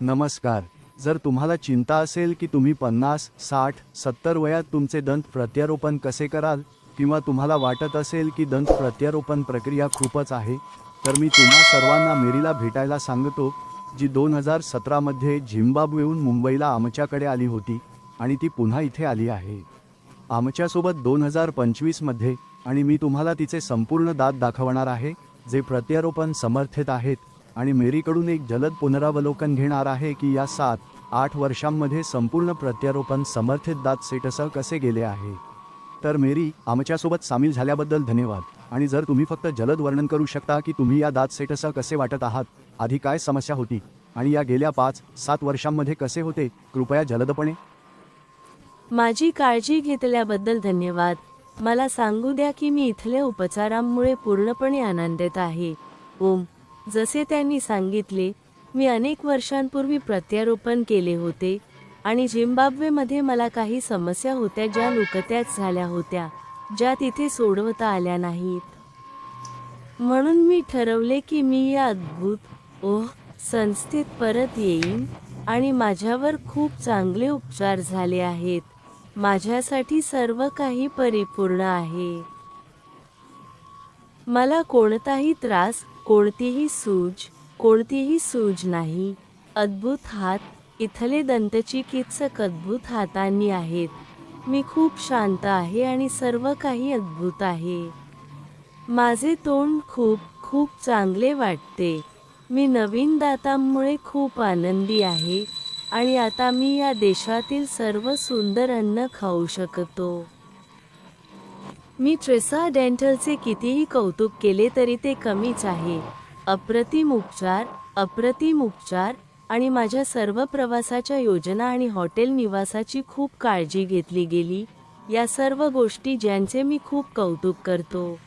नमस्कार. जर तुम्हाला चिंता असेल की तुम्ही पन्नास साठ सत्तर वयात तुमचे दंत प्रत्यारोपण कसे कराल किंवा तुम्हाला वाटत असेल की दंत प्रत्यारोपण प्रक्रिया खूपच आहे तर मी तुम्हा सर्वांना मेरीला भेटायला सांगतो जी दोन हजार सतरामध्ये झिम्बाब्वेहून मुंबईला आमच्याकडे आली होती आणि ती पुन्हा इथे आली आहे. आमच्यासोबत दोन हजार पंचवीसमध्ये आणि मी तुम्हाला तिचे संपूर्ण दात दाखवणार आहे जे प्रत्यारोपण समर्थित आहेत आणि मेरीकडून एक जलद पुनरावलोकन घेणार आहे की या सात आठ वर्षांमध्ये संपूर्ण प्रत्यारोपण समर्थित दात सेटसह कसे गेले आहे? तर मेरी आमच्यासोबत सामील झाल्याबद्दल धन्यवाद. आणि जर तुम्ही फक्त जलद वर्णन करू शकता की तुम्ही या दात सेटसह कसे वाटत आहात आधी काय समस्या होती आणि या गेल्या पाच सात वर्षांमध्ये कसे होते कृपया जलदपणे. माझी काळजी घेतल्याबद्दल धन्यवाद. मला सांगू द्या की मी इथल्या उपचारांमुळे पूर्णपणे आनंदित आहे. ओम. जसे त्यांनी सांगितले मी अनेक वर्षांपूर्वी प्रत्यारोपण केले होते आणि झिम्बाब्वेमध्ये मला काही समस्या होत्या ज्या नुकत्याच झाल्या होत्या ज्या तिथे सोडवता आल्या नाहीत. म्हणून मी ठरवले की मी या अद्भुत ओह संस्थेत परत येईन आणि माझ्यावर खूप चांगले उपचार झाले आहेत. माझ्यासाठी सर्व काही परिपूर्ण आहे. मला कोणताही त्रास कोणतीही सूज कोणतीही सूज नाही. अद्भुत हात इथले दंतचिकित्सक अद्भुत हातांनी आहेत. मी खूप शांत आहे आणि सर्व काही अद्भुत आहे. माझे तोंड खूप खूप चांगले वाटते. मी नवीन दातांमुळे खूप आनंदी आहे. आणि आता मी या देशातील सर्व सुंदर अन्न खाऊ शकतो. मी ट्रेसा डेंटलचे कितीही कौतुक केले तरी ते कमीच आहे. अप्रतिम उपचार अप्रतिम उपचार आणि माझ्या सर्व प्रवासाच्या योजना आणि हॉटेल निवासाची खूप काळजी घेतली गेली. या सर्व गोष्टी ज्यांचे मी खूप कौतुक करतो.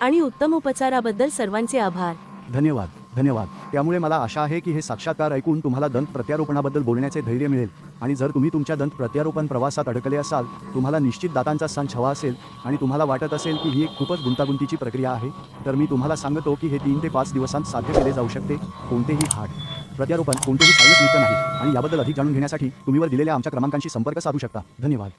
आणि उत्तम उपचाराबद्दल सर्वांचे आभार. धन्यवाद. धन्यवाद. त्यामुळे मला आशा आहे की हे साक्षात्कार ऐकून तुम्हाला दंत प्रत्यारोपणाबद्दल बोलण्याचे धैर्य मिळेल. आणि जर तुम्ही तुमच्या दंत प्रत्यारोपण प्रवासात अडकले असाल तुम्हाला निश्चित दातांचा संच हवा असेल आणि तुम्हाला वाटत असेल की ही एक खूपच गुंतागुंतीची प्रक्रिया आहे तर मी तुम्हाला सांगतो की हे तीन ते पाच दिवसांत साध्य केले जाऊ शकते कोणतेही हाट प्रत्यारोपण कोणतेही सायन्स नाही आणि याबद्दल अधिक जाणून घेण्यासाठी तुम्हीवर दिलेल्या आमच्या क्रमांकांशी संपर्क साधू शकता. धन्यवाद.